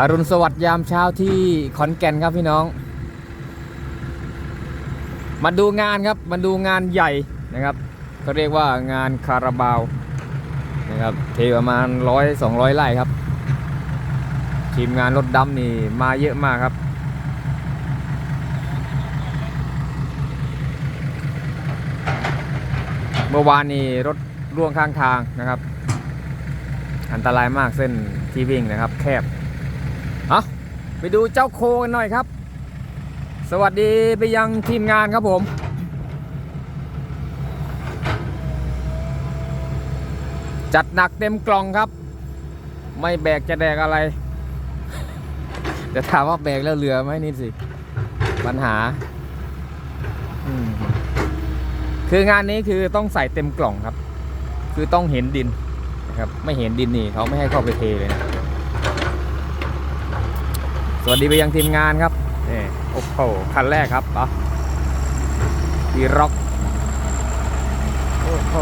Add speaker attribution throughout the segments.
Speaker 1: อรุณสวัสดิ์ยามเช้าที่ขอนแก่นครับพี่น้อง มาดูงานครับ มาดูงานใหญ่นะครับเขาเรียกว่างานคาราบาวนะครับเทประมาณร้อยสองร้อยไร่ครับ ทีมงานรถดำนี่มาเยอะมากครับ เมื่อวานนี้รถร่วงข้างทางนะครับ อันตรายมากเส้นที่วิ่งนะครับ แคบ ไปดูเจ้าโคกันหน่อยครับ สวัสดีไปยังทีมงานครับผมจัดหนักเต็มกล่องครับ ไม่แบกจะแดกอะไรจะถามว่าแบกแล้วเหลือไหมนี่สิ ปัญหา คืองานนี้คือต้องใส่เต็มกล่องครับ คือต้องเห็นดินนะครับ ไม่เห็นดินนี่เขาไม่ให้เข้าไปเทเลยนะ วัสดีไปยังทีมงานครับนี่โอ้โหคันแรกครับปะดีร็อกโอ้โห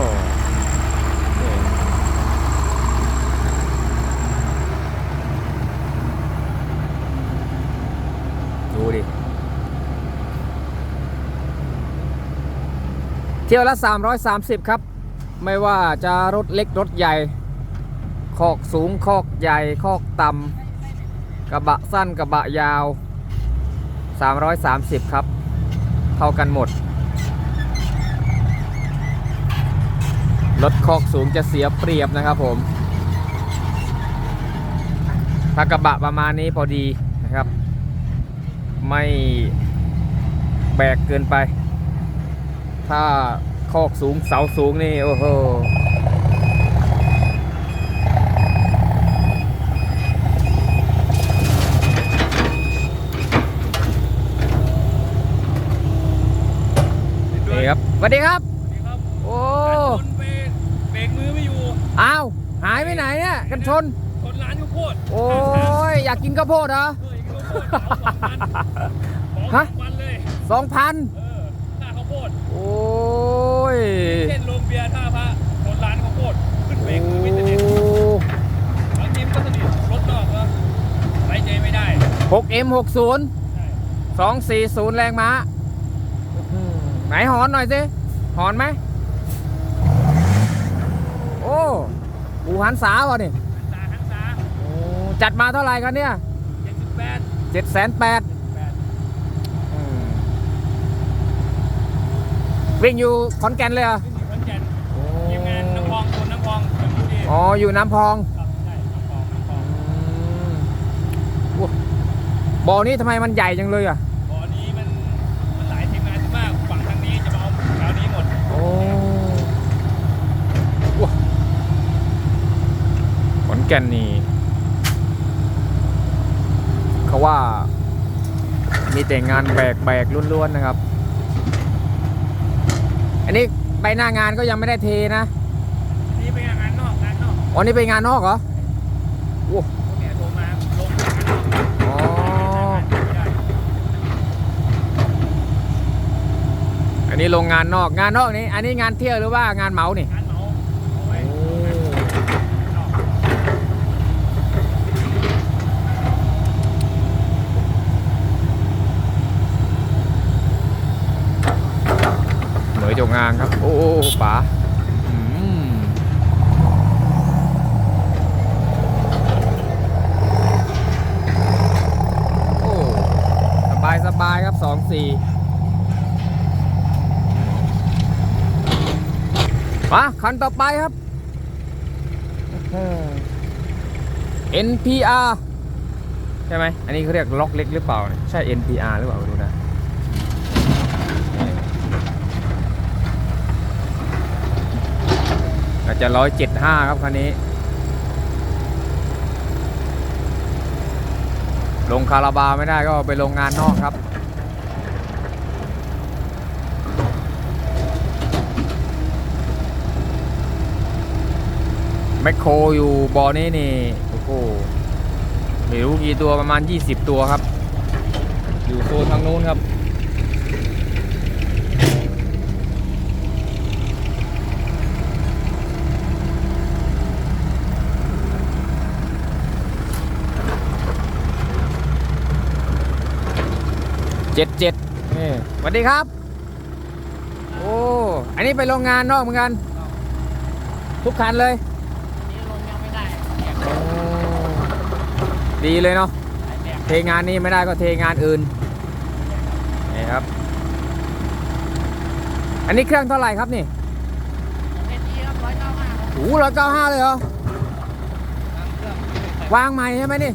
Speaker 1: ดูดิ เที่ยวละ 330 ครับ ไม่ว่าจะรถเล็กรถใหญ่ คอกสูงคอกใหญ่ คอกต่ำ กระบะสั้นกระบะยาว 330 ครับ เท่ากันหมด รถคอกสูงจะเสียเปรียบนะครับผม ถ้ากระบะประมาณนี้พอดีนะครับ ไม่แบกเกินไป ถ้าคอกสูงเสาสูงนี่ โอ้โห นี่ครับ สวัสดีครับ
Speaker 2: นี่ครับ
Speaker 1: โอ้
Speaker 2: ชนไปเบรกมือไม่อยู่
Speaker 1: อ้าวหายไปไหนเนี่ยกันชน
Speaker 2: ชนร้านข้าวโพด
Speaker 1: โอ้ยอยากกินข้าวโพดเหรอ
Speaker 2: เออข้าวโพดเอาสองพัน
Speaker 1: ฮะ
Speaker 2: สองวันเลย
Speaker 1: สองพัน
Speaker 2: เออค่าข้าวโพด
Speaker 1: โอ้ย
Speaker 2: เช่นโรงเบียร์ท่าพระชนร้านข้าวโพด ขึ้นเบรกมือไม่สนิท
Speaker 1: โอ้
Speaker 2: บางทีมันก็สนิทรถนอกก็ไว้ใจไม่ได้
Speaker 1: หกเอ็มหกศูนย์
Speaker 2: ใช่
Speaker 1: สองสี่ศูนย์แรงม้าอื้อหือ ไหนหอนหน่อยสิหอนไหมโอ้อูหันสาวะนี่
Speaker 2: ตาทั้งตา
Speaker 1: โอ้จัดมาเท่าไหร่กันเนี่ย
Speaker 2: เจ็ดสิบแปด
Speaker 1: เจ็ดแสนแปด
Speaker 2: แปด
Speaker 1: วิ่งอยู่ขอนแก่นเลยเหรอ
Speaker 2: ขึ้นอยู่ขอนแก่นทีมงานน้ำพองคนน้ำพองเป็นผู้ดี
Speaker 1: อ๋อ อยู่น้ำพอง
Speaker 2: ครับใช่น้ำพองน้ำพอง
Speaker 1: โอ้บ่อนี้ทำไมมันใหญ่จังเลยอะ
Speaker 2: บ่อนี้มันมันหลายทีมงานมากฝั่งทางนี้จะมาเอาแถวนี้หมด
Speaker 1: โอ้ว้าขอน แก่นนี่เขาว่ามีแต่งานแบกแบกล้วนๆนะครับ อันนี้ไปหน้างานก็ยังไม่ได้เทนะ
Speaker 2: นี่เป็นงานนอกงานนอก
Speaker 1: วันนี้ไปงานนอกเหรอโอ้
Speaker 2: พวกเนี่ยโทรมาลงงานนอก
Speaker 1: อ๋อ
Speaker 2: ไม่ได้
Speaker 1: อันนี้โรงงานนอกงานนอกนี้ อันนี้งานเที่ยวหรือว่างานเหมานี่
Speaker 2: งานเหมาเอาไว้นอก
Speaker 1: เหมยจ งางครับ โอ้ป๋าโอ้สบายสบายครับสองสี่มาคันต่อไปครับ NPR ใช่ไหม อันนี้เขาเรียกล็อกเล็กหรือเปล่า ใช่ NPR หรือเปล่าไม่รู้นะ อา จจะร้อยเจ็ดห้าครับคันนี้ ลงคาราบาไม่ได้ก็ไปลงงานนอกครับ แมคโครอยู่บ่อนี้นี่ โอ้โหไม่รู้กี่ตัวประมาณ 20 ตัวครับ อยู่โซนทางนู้นครับ เจ็ดเจ็ดนี่สวัสดีครับ โอ้ อันนี้ไปโรงงานนอกเหมือนกัน ทุกคันเลย
Speaker 3: นี่ลงยังไม่ได้แจก
Speaker 1: โอ้ดีเลยเนาะ
Speaker 3: แจก
Speaker 1: เทงานนี้ไม่ได้ก็เทงานอื่น นี่ครับ อันนี้เครื่องเท่าไหร่ครับนี่
Speaker 3: เม็ดนี้ครับร้อยเก้าห้าครับ
Speaker 1: โอ้ร้อยเก้าห้าเลยเหรอ
Speaker 3: ตามเครื่อง
Speaker 1: วางใหม่ใช่ไหมนี่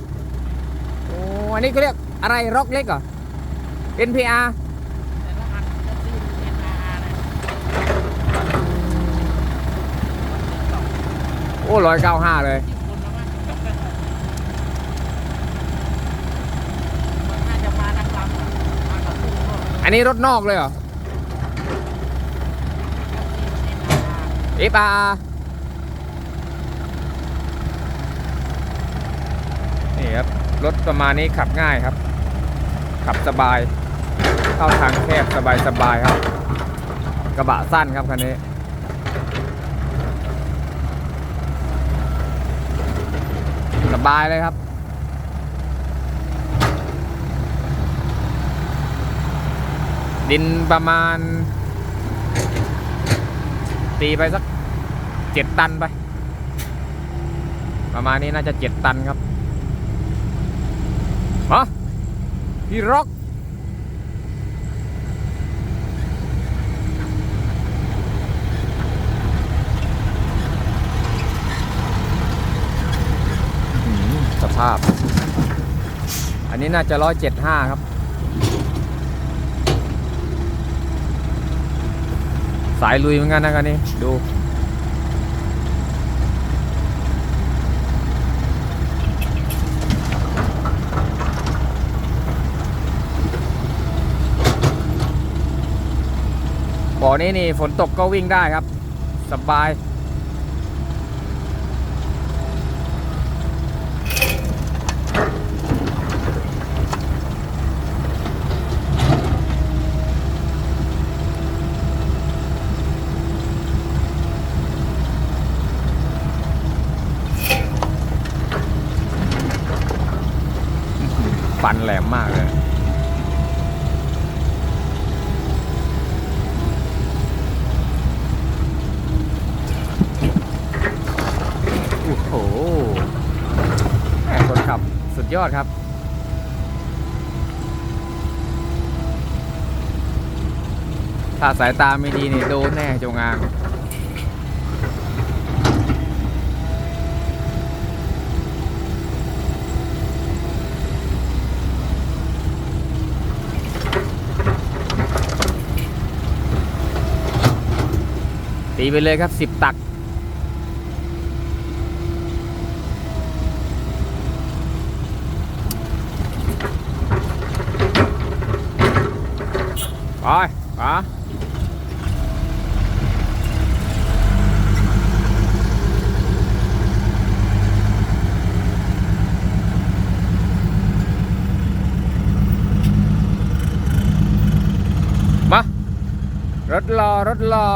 Speaker 1: โอ้ อันนี้ก็เรียกอะไรร็อกเล็กเหรอ NPR โอ้ร้อยเก้าห้าเลย
Speaker 3: อั
Speaker 1: นนี้รถนอกเลยเหรอ
Speaker 3: เอปา
Speaker 1: นี่ครับ รถประมาณนี้ขับง่ายครับ ขับสบาย เข้าทางแคบสบายสบายครับ กระบะสั้นครับคันนี้สบายเลยครับดินประมาณ ตีไปสักเจ็ดตันไป ประมาณนี้น่าจะเจ็ดตันครับฮะพี่ร็อกอื้อหือสภาพ อันนี้น่าจะร้อยเจ็ดห้าครับ สายลุยเหมือนกันนะคันนี้ ดูบ่อนี้นี่ฝนตกก็วิ่งได้ครับ สบาย แหลมมากเลยโอ้โหแหมคนขับสุดยอดครับถ้าสายตาไม่ดีนี่โดนแน่จงอาง ตีไปเลยครับสิบตัก ไปป๋ามารถรอรถรอ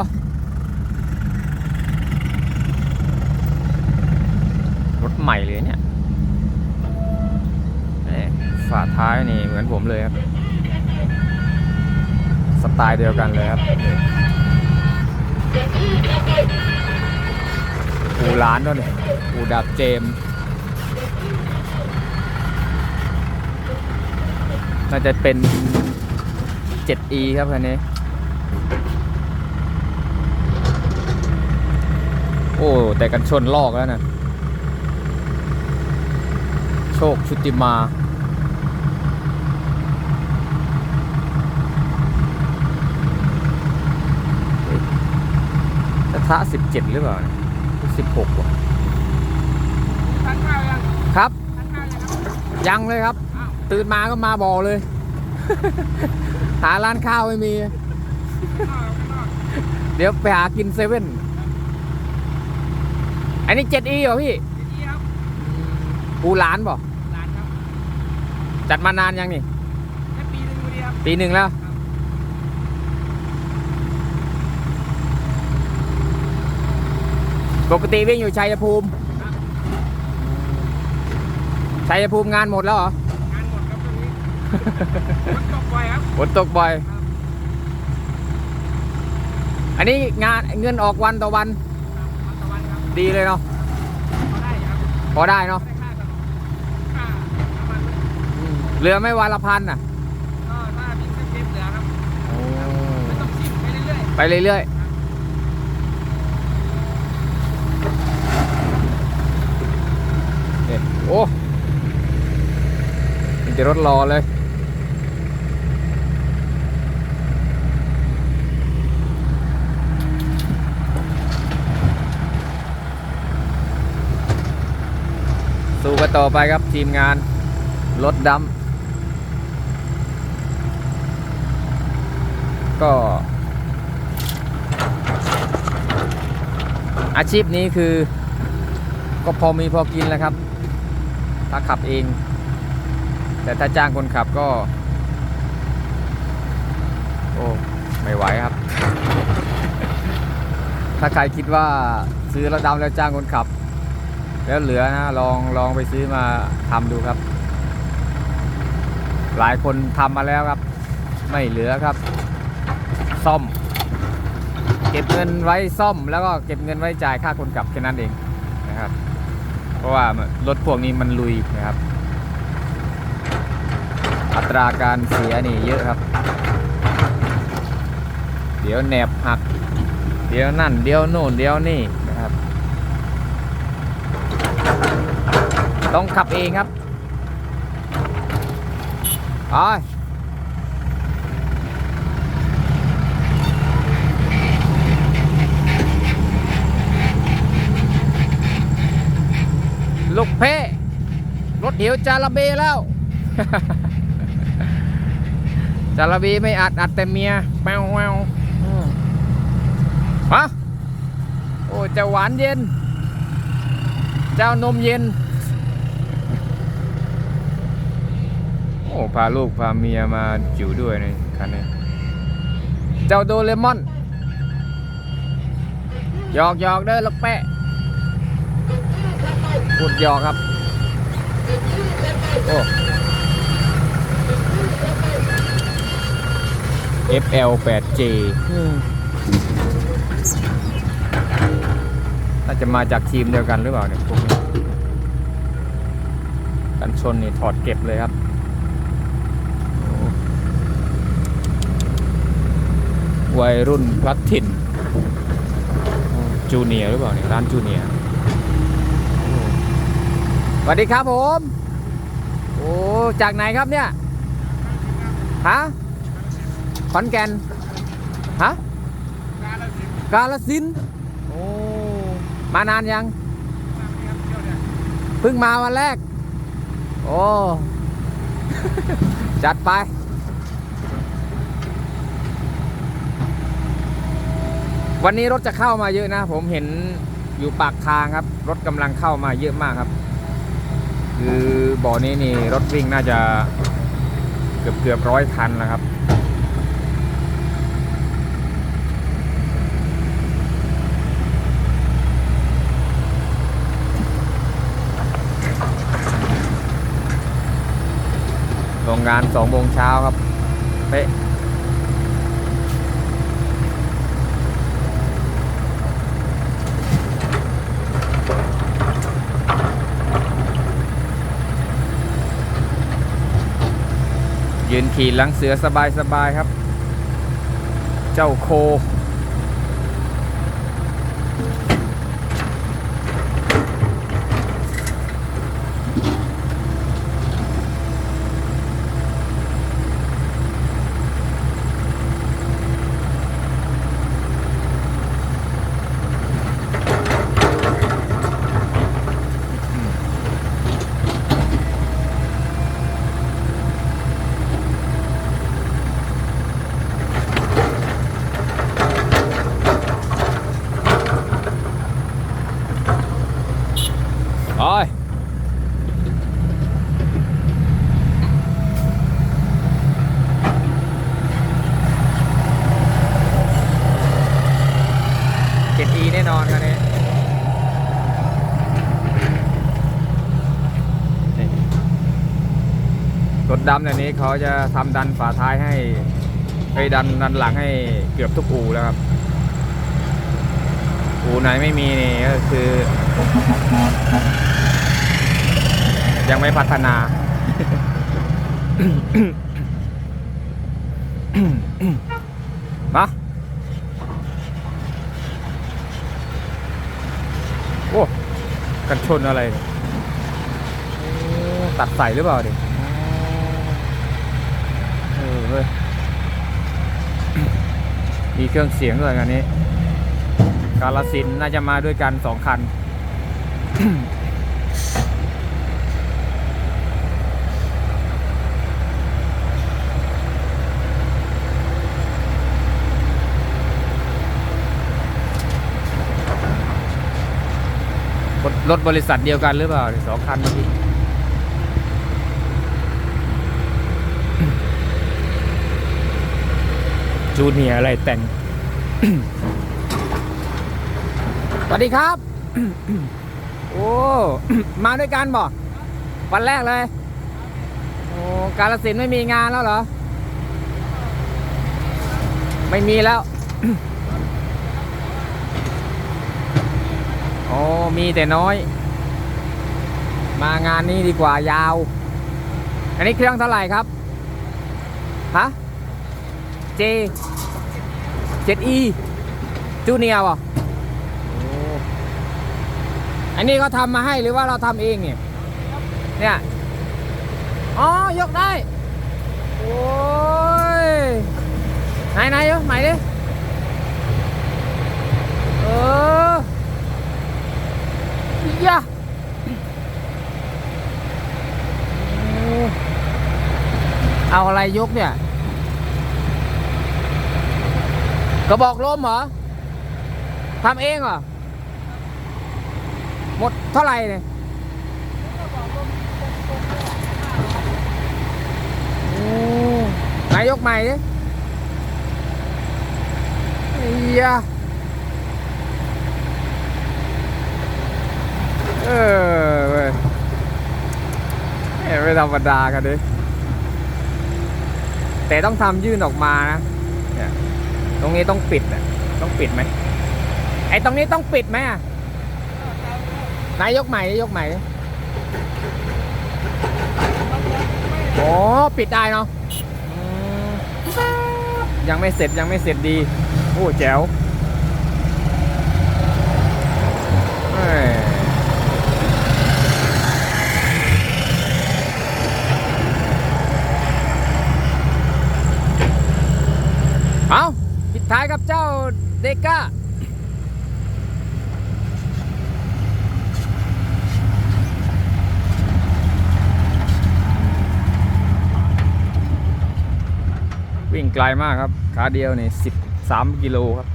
Speaker 1: รถ ใหม่เลยเนี่ยฝาท้ายนี่เหมือนผมเลยครับ สไตล์เดียวกันเลยครับปูร้านด้วยเนี่ยปูดับเจมน่าจะเป็น 7e ครับคันนี้ โอ้ แต่กันชนลอกแล้วนะ โชคชุติมากระทะสิบเจ็ดหรือเปล่าสิบหกว่ะ
Speaker 3: ทานข้าวยัง
Speaker 1: ครับ
Speaker 3: ทานข้าวยังครับ
Speaker 1: ยังเลยครับ
Speaker 3: อ้าว
Speaker 1: ตื่นมาก็มาบ่อเลย หาร้านข้าวไม่มี
Speaker 3: ข้าวข้างนอก
Speaker 1: เดี๋ยวไปหากินเซเว่น อันนี้เจ็ดอีเหรอพี่
Speaker 3: ดีๆครับ
Speaker 1: ปูหลานบ่
Speaker 3: หลานครับ
Speaker 1: จัดมานานยังนี่
Speaker 3: แค่ปีหนึงพอดีครับ
Speaker 1: ปีหนึ่งแล้ว ปกติวิ่งอยู่ชัยภูมิ
Speaker 3: ครับ
Speaker 1: ชัยภูมิงานหมดแล้วเหรอ
Speaker 3: งานหมดครับตรงนี้มันตกไวครับ
Speaker 1: ฝนตกบ่อย อันนี้งานเงินออกวันต่อวัน
Speaker 3: มันตะวันครับ
Speaker 1: ดีเลยเนาะ
Speaker 3: ก็ได้ครับ
Speaker 1: พอได้เนาะ
Speaker 3: ได้ค่าตลอดค่าน้ำมัน
Speaker 1: เหลือไม่วันละพันอะ
Speaker 3: ก็ถ้ามีเส้นเทปเหลือครับไม่ต้องชิมไปเรื่อย
Speaker 1: ไปเรื่อยๆเนี่ยโอ้มันจะรถรอเลยสู้กันต่อไปครับทีมงานรถดำ ก็ อาชีพนี้คือ ก็พอมีพอกินแล้วครับ ถ้าขับเอง แต่ถ้าจ้างคนขับก็ โอ้ไม่ไหวครับ ถ้าใครคิดว่าซื้อระดำแล้วจ้างคนขับ แล้วเหลือนะลองลองไปซื้อมาทำดูครับหลายคนทำมาแล้วครับ ไม่เหลือครับ ซ่อม เก็บเงินไว้ซ่อม แล้วก็เก็บเงินไว้จ่ายค่าคนขับแค่นั้นเองนะครับ เพราะว่ารถพวกนี้มันลุยนะครับ อัตราการเสียนี่เยอะครับ เดี๋ยวแหนบหัก เดี๋ยวนั่น เดี๋ยวโน่นเดี๋ยวนี่นะครับ ต้องขับเองครับไป ลูกเพ่รถเหี่ยวจาระเบแล้ว จาระเบไม่อัดอัดแต่เมียแมวแมวอืมฮะโอ้เจ้าหวานเย็น เจ้านมเย็น โอ้พาลูกพาเมียมาจิ๋วด้วยในคันนี้ เจ้าโดเรมอนหยอกหยอกเด้อลูกแปะ พูดยอครับ โอ้ FL 8J น่าจะมาจากทีมเดียวกันหรือเปล่าเนี่ยพวกนี้กันชนนี่ถอดเก็บเลยครับวัยรุ่นพลัดถิ่นจูเนียร์หรือเปล่าเนี่ยร้านจูเนียร์ สวัสดีครับผม โอ้ จากไหนครับเนี่ย ฮะ ขอนแก่น ฮะ
Speaker 3: กาลสิ
Speaker 1: น โอ้ มานานยัง เพิ่งมาวันแรก โอ้ จัดไป วันนี้รถจะเข้ามาเยอะนะ ผมเห็นอยู่ปากทางครับ รถกำลังเข้ามาเยอะมากครับ คือบ่อนี้นี่รถวิ่งน่าจะเกือบเกือบร้อยคันแล้วครับ โรงงานสองโมงเช้าครับ เป๊ะ ยืนขี่หลังเสือสบายสบายๆครับ เจ้าโค ดำแบบนี้เขาจะทำดันฝาท้ายให้ไปดันดันหลังให้เกือบทุกอู่แล้วครับ อู่ไหนไม่มีนี่ก็คือ ยังไม่พัฒนา มาโอ้ กันชนอะไร ตัดใส่หรือเปล่าดิ ว้ย มีเครื่องเสียงด้วยกันนี้ กาลสินน่าจะมาด้วยกันสองคัน รถรถบริษัทเดียวกันหรือเปล่าสองคันเมื่อกี้ จูเนียอะไรแต่ง สวัสดีครับ โอ้ มาด้วยกันบ่วันแรกเลย โอ้ กาลสินไม่มีงานแล้วเหรอ ไม่มีแล้ว โอ้ มีแต่น้อย มางานนี้ดีกว่ายาว อันนี้เครื่องเท่าไหร่ครับ ฮะ J 7E จูเนียร์ป่ะโอ้อันนี้เขาทำมาให้หรือว่าเราทำเองเนี่ย เนี่ย อ๋อ ยกได้ โอ้ย ไหนไหนยกใหม่ดิ เออยะโอ้เอาอะไรยกเนี่ย กระบอกลมเหรอทำเองเหรอ หมดเท่าไหร่เนี่ยนายกใหม่ดิไอ้ยเออเว้ยไม่ธรรมดากันดิแต่ต้องทำยื่นออกมานะเนี่ย รงนี้ต้องปิดอะ ต้องปิดไหมไอ้ตรงนี้ต้องปิดไหมอะนายยกใหม่ยกใหม่โอ้ปิดได้เนาะยังไม่เสร็จยังไม่เสร็จดี โอ้แจ๋วเอ้ยเอา ท้ายกับเจ้าเดก้าวิ่งไกลมากครับ ขาเดียวนี่สิบสามกิโลครับ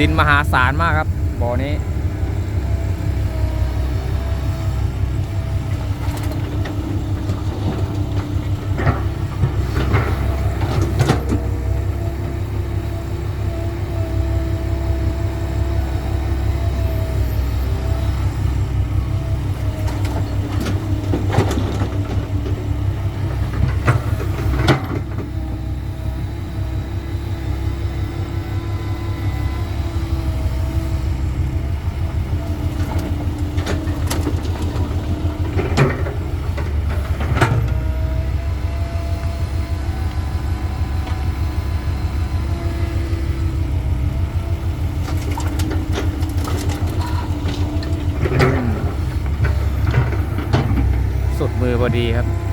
Speaker 1: ดินมหาศาลมากครับบ่อนี้ สุดมือพอดีครับ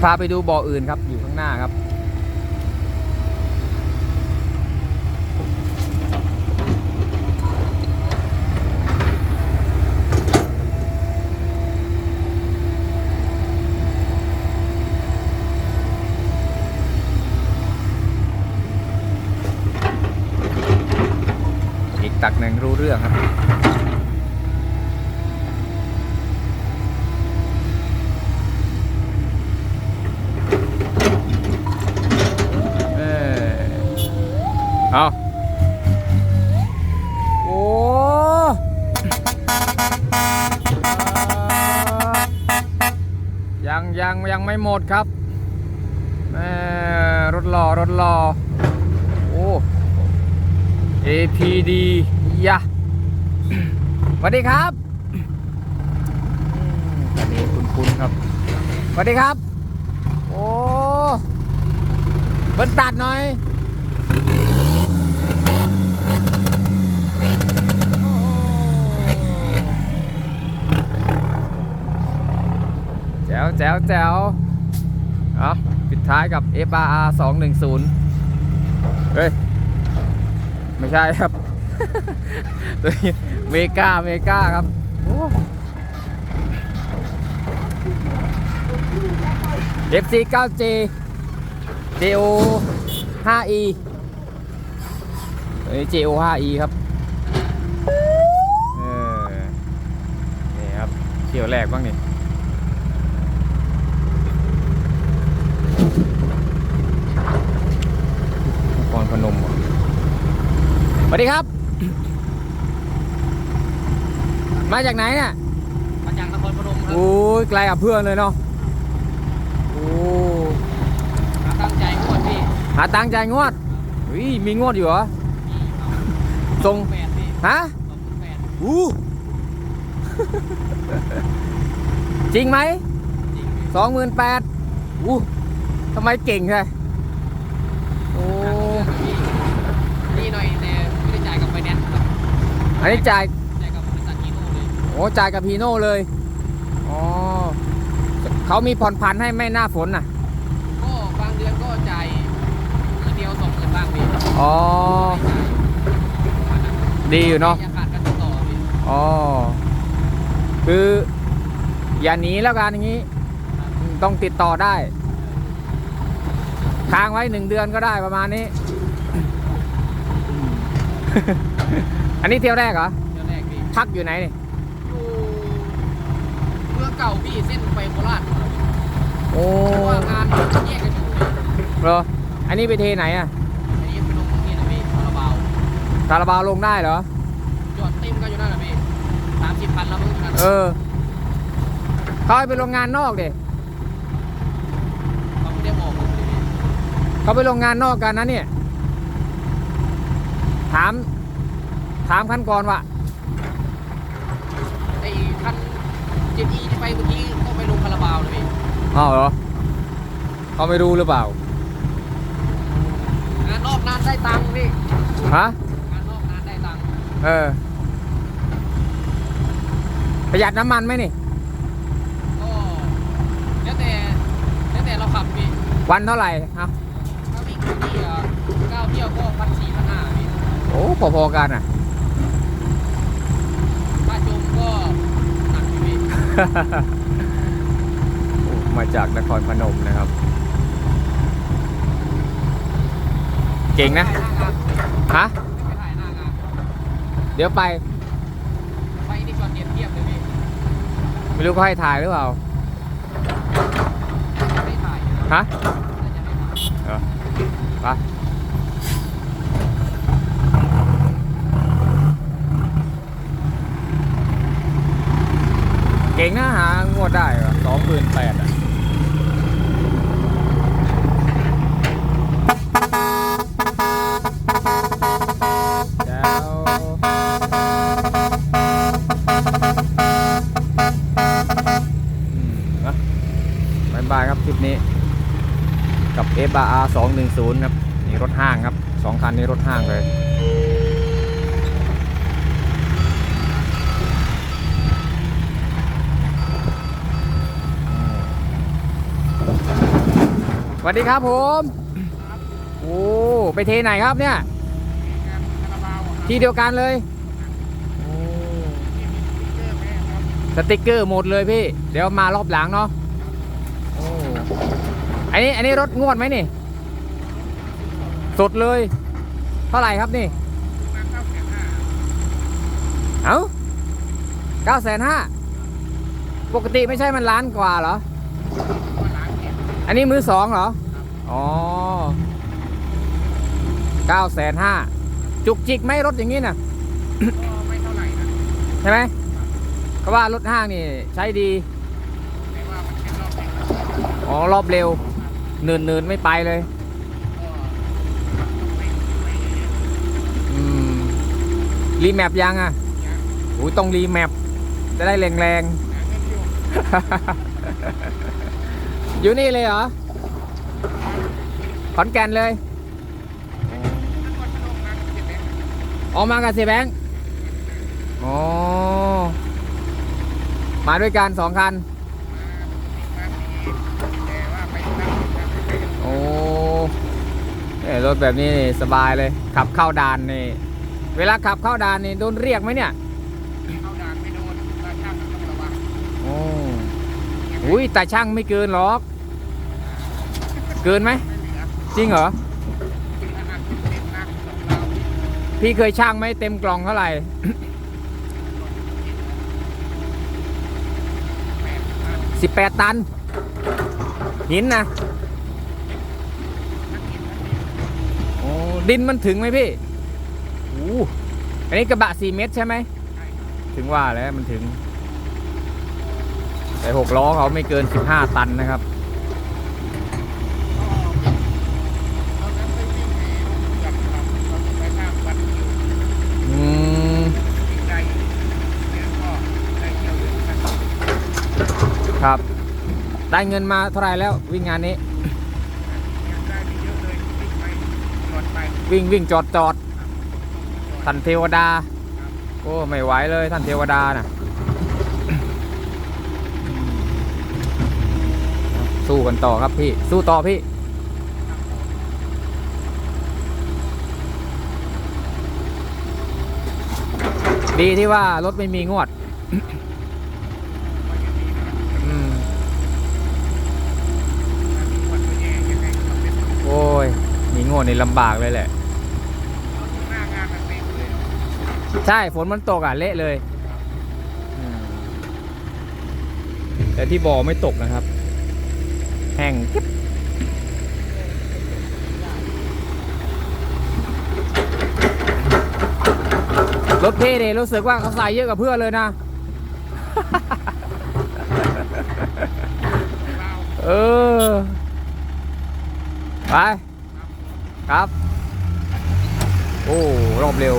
Speaker 1: ยวพาไปดูบ่ออื่นครับอยู่ข้างหน้าครับ อีกตักหนึ่งรู้เรื่องครับ เออ เอาโอ้ยังยังยังไม่หมดครับแม่รถหล่อรถหล่อโอ้ APD ยะสวัสดีครับอืมสวัสดีคุณคุณครับสวัสดีครับ โอ้เบิ้ลตัดหน่อย แจ๋วแจ๋วแจ๋วเอาปิดท้ายกับ FRR 210 เฮ้ย ไม่ใช่ครับตัวนี้เมกาเมกาครับโอ้ FC 9J JO 5E ตัวนี้ JO 5E ครับเออนี่ครับเที่ยวแรกบ้างนี่นคร พนมเหรอสวัสดีครับ มาจากไหนเนี่ย
Speaker 3: มาจากนครพนมครับ
Speaker 1: โอ้ยไกลกับเพื่อนเลยเนาะโอ้
Speaker 3: ตั้งใจงวดพี่
Speaker 1: หาตังค์จ่ายงวดวิมีงวดอยู่เหรอส่ง
Speaker 3: แปดพี่
Speaker 1: ฮะ
Speaker 3: สองแปด
Speaker 1: อู้จริงไหม
Speaker 3: จริงพี่
Speaker 1: สองหมื่นแปดอู้ทำไมเก่งแค่โอ้
Speaker 3: นี่หน่อยแต่ไม่ได้จ่ายกับไฟแนนซ์ครับ
Speaker 1: อันนี้จ่าย
Speaker 3: จ่ายกับบริษัทฮีโน่เลย
Speaker 1: โอ้จ่ายกับพีโน่เลยอ๋อเขามีผ่อนผันให้ไม่หน้าฝนน่ะ
Speaker 3: ก็บางเดือนก็จ่ายทีเดียวสองหมื่นบ้างพี่
Speaker 1: อ๋อ
Speaker 3: ประมาณนั้น
Speaker 1: ดีอยู่เนาะ
Speaker 3: อย่าขาดกันติดต่อพี่
Speaker 1: อ๋อ คือ อย่าหนีแล้วกันอย่างนี้ ต้องติดต่อได้ ค้างไว้หนึ่งเดือนก็ได้ประมาณนี้ อันนี้เที่ยวแรกเหรอ
Speaker 3: เดี๋ยวแรกพี่
Speaker 1: พักอยู่ไหนนี่
Speaker 3: อยู่เมืองเก่าพี่เส้นไปโคราช
Speaker 1: โอ้
Speaker 3: เพราะว่างานแยกกันอยู่เลย
Speaker 1: เหรอ อันนี้ไปเทไหนอะ
Speaker 3: อันนี้เป็นลงนี่นะพี่คาราบาว
Speaker 1: คาราบาวลงได้เหรอ
Speaker 3: จอดเต็มกันอยู่นั่นแหละพี่สามสิบพันแล้วมั้งอยู่นั่น
Speaker 1: เออเขาให้ไปโรงงานนอกเด็
Speaker 3: เขาไม่ได้บอกผมเลยพี่
Speaker 1: เขาไปโรงงานนอกกันนะเนี่ย ถาม ถามขั้นก่อนว่า
Speaker 3: ไอ้คันเจ็ดอีที่ไปเมื่อกี้ก็ไปลงคาราบาวเลยพี่
Speaker 1: อ้าวเหรอเขาไม่รู้หรือเปล่า
Speaker 3: งานนอกนานได้ตังค์พี่
Speaker 1: ฮะ
Speaker 3: งานนอกนานได้ตังค์
Speaker 1: เออ ประหยัดน้ำมันไหมนี่
Speaker 3: ก็แล้วแต่แล้วแต่เราขับพี่
Speaker 1: วันเท่าไหร่ครับ
Speaker 3: ถ้าวิ่งอยู่ที่อะเก้าเที่ยวก็พันสี่พันห้าพี่
Speaker 1: โอ้พอๆกันอะ
Speaker 3: ถ้าจมก็หนักอยู่พี่
Speaker 1: โอ้ มาจากนครพนมนะครับ เก่งนะ ฮะ
Speaker 3: ไม่ถ่ายหน้างาน
Speaker 1: เดี๋ยวไป
Speaker 3: ไปนี่ช็อตเด็ดเทียบเลยพี่
Speaker 1: ไม่รู้เขาให้ถ่ายหรือเปล่า
Speaker 3: ไม่ถ่าย
Speaker 1: ฮะ
Speaker 3: น่าจะไม่ถ่าย
Speaker 1: เออไป ก่งนะหางวดได้สองหมื่นแปดอะบายบายครับคลิปนี้กับ f r r 210 ครับ นี่รถห้างครับสองคันนี้รถห้างเลย สวัสดีครับผมโอ้ไปเทไหนครับเนี่ย ที่เดียวกันเลยโอ้สติกเกอร์หมดเลยพี่ เดี๋ยวมารอบหลังเนาะโอ้อันนี้อันนี้รถงวดไหมนี่ สดเลย เท่าไหร่ครับนี่เอ้าเก้าแสนห้าปกติไม่ใช่มันล้านกว่าเหรอ อันนี้มือสองเหรอ อ๋อเก้าแสนห้าจุกจิกไหมรถอย่างนี้น่ะ
Speaker 4: ไม่เท่าไหร่นะ
Speaker 1: ใช่ไหมก็ว่ารถห้างนี่ใช้ดี
Speaker 4: แต่ว่ามันเป็นรอบแรกก็
Speaker 1: อ๋อ รอบเร็วเนินเนินๆไม่ไปเลย
Speaker 4: ไม่ไม่เยอะ
Speaker 1: อืม รีแมปยังอะ
Speaker 4: ๆอย่าง
Speaker 1: อุ้ยต้องรีแมปจะได้แรงแรง
Speaker 4: หาเงินอยู่
Speaker 1: ๆ อยู่นี่เลยเหรอ ขอนแก่นเลย ออกมากับเสียแบงค์อ๋อ มาด้วยกันสองคัน โอ้รถแบบนี้สบายเลย ขับเข้าด่านนี่ เวลาขับเข้าด่านนี่โดนเรียกไหมเนี่ย
Speaker 4: เข้าด่านไม่โดนตาช่างต้องระวัง
Speaker 1: โอ้ อุ้ยแต่ช่างไม่เกินหรอก เกินไหม จริงเหรอ พี่เคยช่างไหมเต็มกล่องเท่าไหร่ สิบ
Speaker 4: แปด
Speaker 1: ตัน หินนะโอ้ดินมันถึงไหมพี่โอ้อันนี้กระบะ4เมตรใช่ไหม ถึงว่าแล้วมันถึง แต่หกล้อเขาไม่เกิน 15 ตันนะครับ
Speaker 4: อืม
Speaker 1: ครับ ได้เงินมาเท่าไรแล้ววิ่งงานนี้
Speaker 4: วิ่งวิ่
Speaker 1: งจอดจอดท่านเทวดา โอ้ ไม่ไหวเลยท่านเทวดาน่ะ สู้กันต่อครับพี่ สู้ต่อพี่ ดีที่ว่ารถไม่มีงวดโอ้ย มีงวดในลำบากเลยแหละ ใช่ ฝนมันตกอะ เละเลยแต่ที่บ่อไม่ตกนะครับ ห้งกิ๊บรถเพ่เนี่ยรู้สึกว่าเขาใส่เยอะกว่าเพื่อนเลยนะ
Speaker 4: เรา
Speaker 1: เออ ไป ครับ โอ้ รอบเร็ว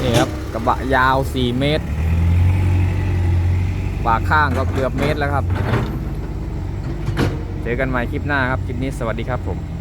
Speaker 1: นี่ครับ กระบะยาว 4 เมตรฝาข้างก็เกือบเมตรแล้วครับ เจอกันใหม่คลิปหน้าครับ คลิปนี้สวัสดีครับผม